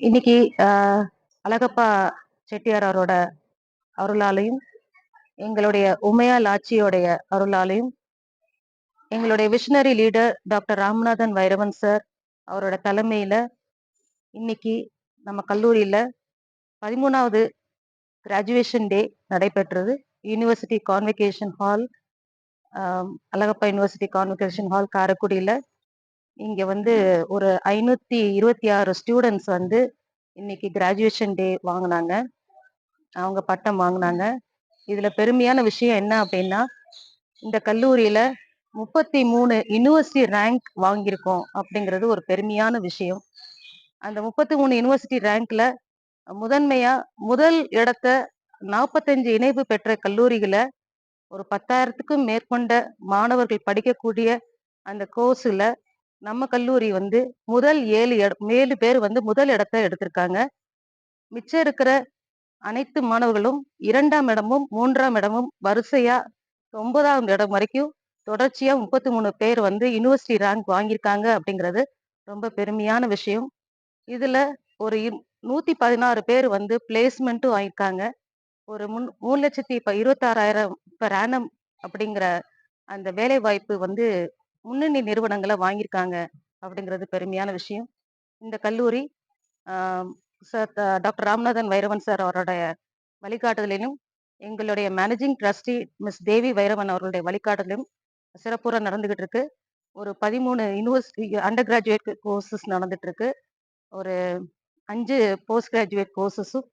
இன்னைக்கு அழகப்பா செட்டியார் அவரோட அருளாலையும் எங்களுடைய உமையால் ஆட்சியோடைய அருளாலையும் எங்களுடைய visionary leader doctor Ramanathan Vairavan sir அவரோட தலைமையில இன்னைக்கு நம்ம கல்லூரியில பதிமூணாவது கிராஜுவேஷன் டே நடைபெற்றது. University convocation hall Alagappa university convocation hall காரைக்குடியில. இங்க வந்து ஒரு ஐநூத்தி இருபத்தி ஆறு ஸ்டூடெண்ட்ஸ் வந்து இன்னைக்கு கிராஜுவேஷன் டே வாங்கினாங்க. அவங்க பட்டம் வாங்கினாங்க. இதுல பெருமையான விஷயம் என்ன அப்படின்னா இந்த கல்லூரியில முப்பத்தி மூணு யூனிவர்சிட்டி ரேங்க் வாங்கியிருக்கோம் அப்படிங்கிறது ஒரு பெருமையான விஷயம். அந்த முப்பத்தி மூணு யூனிவர்சிட்டி ரேங்க்ல முதன்மையா முதல் இடத்த நாற்பத்தஞ்சு இணைவு பெற்ற கல்லூரிகளை ஒரு பத்தாயிரத்துக்கும் மேற்கொண்ட மாணவர்கள் படிக்கக்கூடிய அந்த கோர்ஸ்ல நம்ம கல்லூரி வந்து முதல் ஏழு ஏழு பேர் வந்து முதல் இடத்த எடுத்திருக்காங்க. மிச்சம் இருக்கிற அனைத்து மாணவர்களும் இரண்டாம் இடமும் மூன்றாம் இடமும் வரிசையா ஒன்பதாம் இடம் வரைக்கும் தொடர்ச்சியா முப்பத்தி மூணு பேர் வந்து யூனிவர்சிட்டி ரேங்க் வாங்கியிருக்காங்க அப்படிங்கிறது ரொம்ப பெருமையான விஷயம். இதுல ஒரு நூத்தி பதினாறு பேர் வந்து பிளேஸ்மெண்ட்டும் வாங்கியிருக்காங்க. ஒரு முன் மூணு லட்சத்தி இப்ப இருபத்தாறாயிரம் இப்போ ரேனம் அப்படிங்கிற அந்த வேலை வாய்ப்பு வந்து முன்னணி நிறுவனங்களை வாங்கியிருக்காங்க அப்படிங்கிறது பெருமையான விஷயம். இந்த கல்லூரி sir the- doctor Ramanathan Vairavan sir அவருடைய வழிகாட்டுதலிலும் எங்களுடைய managing trustee miss Devi Vairavan அவர்களுடைய வழிகாட்டுதலும் சிறப்புற நடந்துகிட்டு இருக்கு ஒரு பதிமூணு யூனிவர்சிட்டி அண்டர் கிராஜுவேட் கோர்சஸ் நடந்துட்டு இருக்கு ஒரு அஞ்சு போஸ்ட் கிராஜுவேட் கோர்சஸும்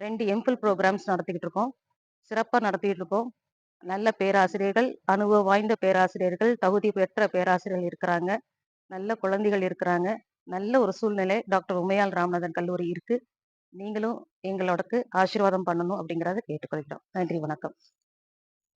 ரெண்டு எம்ஃபில் ப்ரோக்ராம்ஸ் நடத்திக்கிட்டு இருக்கோம் சிறப்பாக நடத்திக்கிட்டு இருக்கோம் நல்ல பேராசிரியர்கள் அனுபவம் வாய்ந்த பேராசிரியர்கள் தகுதி பெற்ற பேராசிரியர்கள் இருக்கிறாங்க. நல்ல குழந்தைகள் இருக்கிறாங்க. நல்ல ஒரு சூழ்நிலை டாக்டர் உமையால் ராமநாதன் கல்லூரி இருக்கு. நீங்களும் எங்களோடக்கு ஆசீர்வாதம் பண்ணணும் அப்படிங்கறத கேட்டுக்கொள்கிறோம். நன்றி வணக்கம்.